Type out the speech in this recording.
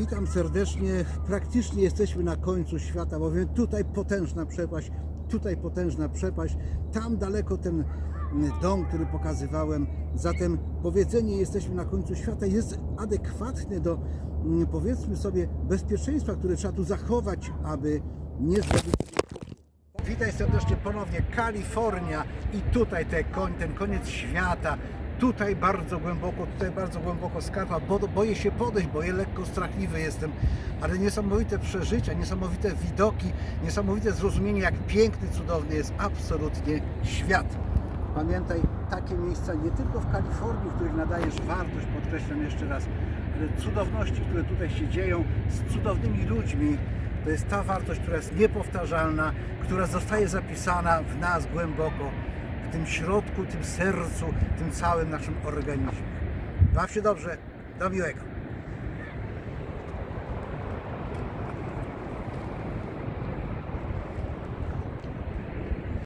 Witam serdecznie. Praktycznie jesteśmy na końcu świata, bowiem tutaj potężna przepaść, tutaj potężna przepaść, tam daleko ten mm, dom, który pokazywałem. Zatem powiedzenie jesteśmy na końcu świata jest adekwatne do mm, powiedzmy sobie bezpieczeństwa, które trzeba tu zachować, aby nie zrobić Witaj serdecznie ponownie Kalifornia i tutaj koń, ten koniec świata. Tutaj bardzo głęboko, tutaj bardzo głęboko skarpa, bo boję się podejść, boję lekko strachliwy jestem, ale niesamowite przeżycia, niesamowite widoki, niesamowite zrozumienie, jak piękny, cudowny jest absolutnie świat. Pamiętaj, takie miejsca nie tylko w Kalifornii, w których nadajesz wartość, podkreślam jeszcze raz, ale cudowności, które tutaj się dzieją z cudownymi ludźmi, to jest ta wartość, która jest niepowtarzalna, która zostaje zapisana w nas głęboko, tym środku, tym sercu, tym całym naszym organizmie. Baw się dobrze, do miłego.